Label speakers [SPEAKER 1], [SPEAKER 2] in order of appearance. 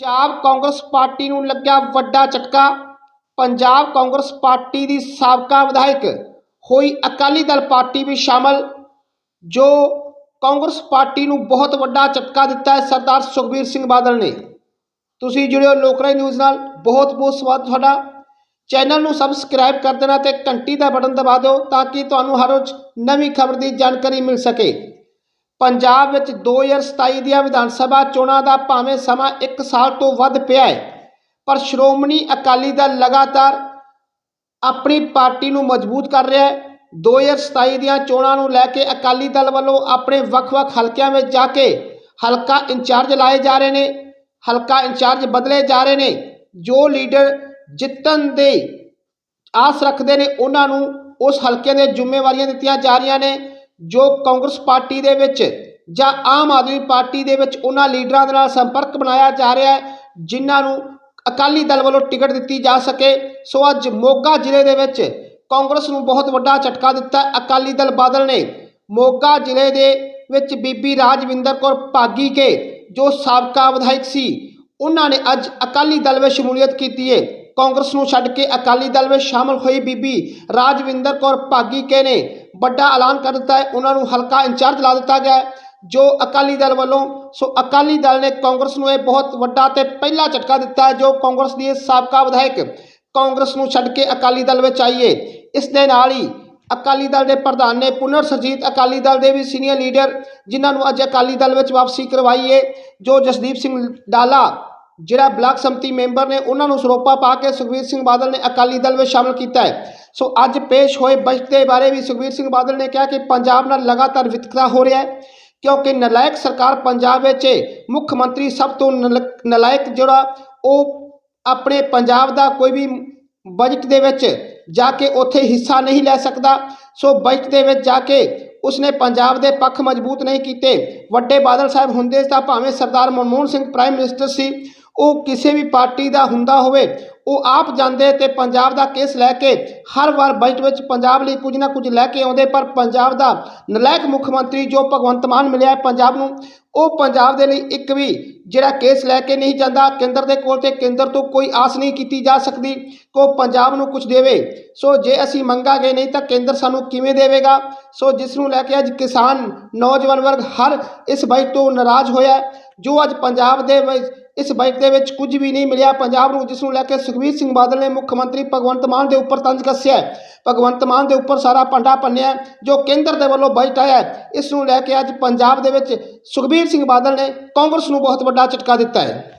[SPEAKER 1] Punjab Congress party ਨੂੰ ਲੱਗਿਆ ਵੱਡਾ ਝਟਕਾ। ਪੰਜਾਬ ਕਾਂਗਰਸ ਪਾਰਟੀ ਦੀ ਸਾਬਕਾ ਵਿਧਾਇਕ ਹੋਈ ਅਕਾਲੀ ਦਲ ਪਾਰਟੀ ਵਿੱਚ ਸ਼ਾਮਲ, ਜੋ ਕਾਂਗਰਸ ਪਾਰਟੀ ਨੂੰ ਬਹੁਤ ਵੱਡਾ ਝਟਕਾ ਦਿੱਤਾ ਹੈ ਸਰਦਾਰ ਸੁਖਬੀਰ ਸਿੰਘ ਬਾਦਲ ਨੇ। ਤੁਸੀਂ ਜੁੜਿਓ ਲੋਕਰਾਈ ਨਿਊਜ਼ ਨਾਲ। ਬਹੁਤ ਬਹੁਤ ਸਵਾਗਤ ਤੁਹਾਡਾ। ਚੈਨਲ ਨੂੰ ਸਬਸਕ੍ਰਾਈਬ ਕਰ ਦੇਣਾ ਤੇ ਘੰਟੀ ਦਾ ਬਟਨ ਦਬਾ ਦਿਓ ਤਾਂ ਕਿ ਤੁਹਾਨੂੰ ਹਰ ਰੋਜ਼ ਨਵੀਂ ਖਬਰ ਦੀ ਜਾਣਕਾਰੀ ਮਿਲ ਸਕੇ। ਪੰਜਾਬ ਵਿੱਚ 2027 ਦੀਆਂ ਵਿਧਾਨ ਸਭਾ ਚੋਣਾਂ ਦਾ ਭਾਵੇਂ ਸਮਾਂ 1 ਸਾਲ ਤੋਂ ਵੱਧ ਪਿਆ ਹੈ, ਪਰ ਸ਼੍ਰੋਮਣੀ ਅਕਾਲੀ ਦਲ ਲਗਾਤਾਰ ਆਪਣੀ ਪਾਰਟੀ ਨੂੰ ਮਜ਼ਬੂਤ ਕਰ ਰਿਹਾ ਹੈ। 2027 ਦੀਆਂ ਚੋਣਾਂ ਨੂੰ ਲੈ ਕੇ ਅਕਾਲੀ ਦਲ ਵੱਲੋਂ ਆਪਣੇ ਵੱਖ-ਵੱਖ ਹਲਕਿਆਂ ਵਿੱਚ ਜਾ ਕੇ ਹਲਕਾ ਇੰਚਾਰਜ ਲਾਏ ਜਾ ਰਹੇ ਨੇ, ਹਲਕਾ ਇੰਚਾਰਜ ਬਦਲੇ ਜਾ ਰਹੇ ਨੇ। ਜੋ ਲੀਡਰ ਜਿੱਤਣ ਦੇ ਆਸ ਰੱਖਦੇ ਨੇ, ਉਹਨਾਂ ਨੂੰ ਉਸ ਹਲਕੇ ਦੇ ਜ਼ਿੰਮੇਵਾਰੀਆਂ ਦਿੱਤੀਆਂ ਜਾ ਰਹੀਆਂ ਨੇ। ਜੋ ਕਾਂਗਰਸ ਪਾਰਟੀ ਦੇ ਵਿੱਚ ਜਾਂ ਆਮ ਆਦਮੀ ਪਾਰਟੀ ਦੇ ਵਿੱਚ ਉਹਨਾਂ ਲੀਡਰਾਂ ਦੇ ਨਾਲ ਸੰਪਰਕ ਬਣਾਇਆ ਜਾ ਰਿਹਾ ਹੈ, ਜਿਨ੍ਹਾਂ ਨੂੰ ਅਕਾਲੀ ਦਲ ਵੱਲੋਂ ਟਿਕਟ ਦਿੱਤੀ ਜਾ ਸਕੇ। ਸੋ ਅੱਜ ਮੋਗਾ ਜ਼ਿਲ੍ਹੇ ਦੇ ਵਿੱਚ ਕਾਂਗਰਸ ਨੂੰ ਬਹੁਤ ਵੱਡਾ ਝਟਕਾ ਦਿੱਤਾ ਅਕਾਲੀ ਦਲ ਬਾਦਲ ਨੇ ਮੋਗਾ ਜ਼ਿਲ੍ਹੇ ਦੇ ਵਿੱਚ ਬੀਬੀ ਰਾਜਵਿੰਦਰ ਕੌਰ ਭਾਗੀ ਕੇ, ਜੋ ਸਾਬਕਾ ਵਿਧਾਇਕ ਸੀ, ਉਹਨਾਂ ਨੇ ਅੱਜ ਅਕਾਲੀ ਦਲ ਵਿੱਚ ਸ਼ਮੂਲੀਅਤ ਕੀਤੀ ਹੈ ਕਾਂਗਰਸ ਨੂੰ ਛੱਡ ਕੇ ਅਕਾਲੀ ਦਲ ਵਿੱਚ ਸ਼ਾਮਲ ਹੋਈ ਬੀਬੀ ਰਾਜਵਿੰਦਰ ਕੌਰ ਭਾਗੀ ਕੇ ਨੇ। ਵੱਡਾ ਐਲਾਨ ਕਰ ਦਿੱਤਾ ਹੈ। ਉਹਨਾਂ ਨੂੰ ਹਲਕਾ ਇੰਚਾਰਜ ਲਾ ਦਿੱਤਾ ਗਿਆ ਜੋ ਅਕਾਲੀ ਦਲ ਵੱਲੋਂ, ਸੋ ਅਕਾਲੀ ਦਲ ਨੇ ਕਾਂਗਰਸ ਨੂੰ ਇਹ ਬਹੁਤ ਵੱਡਾ ਤੇ ਪਹਿਲਾ ਝਟਕਾ ਦਿੱਤਾ ਹੈ, ਜੋ ਕਾਂਗਰਸ ਦੀ ਸਾਬਕਾ ਵਿਧਾਇਕ ਕਾਂਗਰਸ ਨੂੰ ਛੱਡ ਕੇ ਅਕਾਲੀ ਦਲ ਵਿੱਚ ਆਈਏ ਇਸ ਦੇ ਨਾਲ ਹੀ ਅਕਾਲੀ ਦਲ ਦੇ ਪ੍ਰਧਾਨ ਨੇ ਪੁਨਰ ਸਰਜੀਤ, ਅਕਾਲੀ ਦਲ ਦੇ ਵੀ ਸੀਨੀਅਰ ਲੀਡਰ, ਜਿਨ੍ਹਾਂ ਨੂੰ ਅੱਜ ਅਕਾਲੀ ਦਲ ਵਿੱਚ ਵਾਪਸੀ ਕਰਵਾਈ ਹੈ ਜੋ ਜਸਦੀਪ ਸਿੰਘ ਡਾਲਾ ਜਿਹੜਾ ਬਲਾਕ ਸੰਮਤੀ ਮੈਂਬਰ ਨੇ ਉਹਨਾਂ ਨੂੰ ਸਰੋਪਾ ਪਾ ਕੇ ਸੁਖਬੀਰ ਸਿੰਘ ਬਾਦਲ ਨੇ ਅਕਾਲੀ ਦਲ ਵਿੱਚ ਸ਼ਾਮਲ ਕੀਤਾ ਹੈ। ਸੋ ਅੱਜ ਪੇਸ਼ ਹੋਏ ਬਜਟ ਦੇ ਬਾਰੇ ਵੀ ਸੁਖਬੀਰ ਸਿੰਘ ਬਾਦਲ ਨੇ ਕਿਹਾ ਕਿ ਪੰਜਾਬ ਨਾਲ ਲਗਾਤਾਰ ਵਿਤਕਰਾ ਹੋ ਰਿਹਾ ਹੈ, ਕਿਉਂਕਿ ਨਲਾਇਕ ਸਰਕਾਰ ਪੰਜਾਬ ਵਿੱਚ ਮੁੱਖ ਮੰਤਰੀ ਸਭ ਤੋਂ ਨਲ- ਨਲਾਇਕ ਜਿਹੜਾ ਉਹ ਆਪਣੇ ਪੰਜਾਬ ਦਾ ਕੋਈ ਵੀ ਬਜਟ ਦੇ ਵਿੱਚ ਜਾ ਕੇ ਉੱਥੇ ਹਿੱਸਾ ਨਹੀਂ ਲੈ ਸਕਦਾ। ਸੋ ਬਜਟ ਦੇ ਵਿੱਚ ਜਾ ਕੇ ਉਸਨੇ ਪੰਜਾਬ ਦੇ ਪੱਖ ਮਜ਼ਬੂਤ ਨਹੀਂ ਕੀਤੇ। ਵੱਡੇ ਬਾਦਲ ਸਾਹਿਬ ਹੁੰਦੇ ਤਾਂ ਭਾਵੇਂ ਸਰਦਾਰ ਮਨਮੋਹਨ ਸਿੰਘ ਪ੍ਰਾਈਮ ਮਿਨਿਸਟਰ ਸੀ ਉਹ ਕਿਸੇ ਵੀ ਪਾਰਟੀ ਦਾ ਹੁੰਦਾ ਹੋਵੇ, ਉਹ ਆਪ ਜਾਂਦੇ ਤੇ ਪੰਜਾਬ ਦਾ ਕੇਸ ਲੈ ਕੇ ਹਰ ਵਾਰ ਬਜਟ ਵਿੱਚ ਪੰਜਾਬ ਲਈ ਕੁਝ ਨਾ ਕੁਝ ਲੈ ਕੇ ਆਉਂਦੇ, ਪਰ ਪੰਜਾਬ ਦਾ ਨਲਾਇਕ ਮੁੱਖ ਮੰਤਰੀ ਜੋ ਭਗਵੰਤ ਮਾਨ ਮਿਲਿਆ ਪੰਜਾਬ ਨੂੰ, ਉਹ ਪੰਜਾਬ ਦੇ ਲਈ ਇੱਕ ਵੀ ਜਿਹੜਾ ਕੇਸ ਲੈ ਕੇ ਨਹੀਂ ਜਾਂਦਾ, ਕੇਂਦਰ ਦੇ ਕੋਲ ਤੇ ਕੇਂਦਰ ਤੋਂ ਕੋਈ ਆਸ ਨਹੀਂ ਕੀਤੀ ਜਾ ਸਕਦੀ ਕਿ ਉਹ ਪੰਜਾਬ ਨੂੰ ਕੁਝ ਦੇਵੇ। ਸੋ ਜੇ ਅਸੀਂ ਮੰਗਾਂਗੇ ਨਹੀਂ ਤਾਂ ਕੇਂਦਰ ਸਾਨੂੰ ਕਿਵੇਂ ਦੇਵੇਗਾ? ਸੋ ਜਿਸ ਨੂੰ ਲੈ ਕੇ ਅੱਜ ਕਿਸਾਨ, ਨੌਜਵਾਨ ਵਰਗ ਹਰ ਇਸ ਬਜਟ ਤੋਂ ਨਾਰਾਜ਼ ਹੋਇਆ ਜੋ ਅੱਜ ਪੰਜਾਬ ਦੇ ਵਿੱਚ, ਇਸ ਬਜਟ ਦੇ ਵਿੱਚ ਕੁਝ ਵੀ ਨਹੀਂ ਮਿਲਿਆ। ਪੰਜਾਬ ਨੂੰ ਜਿਸ ਨੂੰ ਲੈ ਕੇ ਸੁਖਬੀਰ ਸਿੰਘ ਬਾਦਲ ਨੇ ਮੁੱਖ ਮੰਤਰੀ ਭਗਵੰਤ ਮਾਨ ਦੇ ਉੱਪਰ ਤੰਜ ਕੱਸਿਆ ਭਗਵੰਤ ਮਾਨ ਦੇ ਉੱਪਰ ਸਾਰਾ ਪੰਡਾ ਪੰਨਿਆ ਜੋ ਕੇਂਦਰ ਦੇ ਵੱਲੋਂ ਬਜਟ ਆਇਆ ਇਸ ਨੂੰ ਲੈ ਕੇ ਅੱਜ ਪੰਜਾਬ ਦੇ ਵਿੱਚ ਸੁਖਬੀਰ ਸਿੰਘ ਬਾਦਲ ਨੇ ਕਾਂਗਰਸ ਨੂੰ ਬਹੁਤ ਵੱਡਾ ਝਟਕਾ ਦਿੱਤਾ ਹੈ।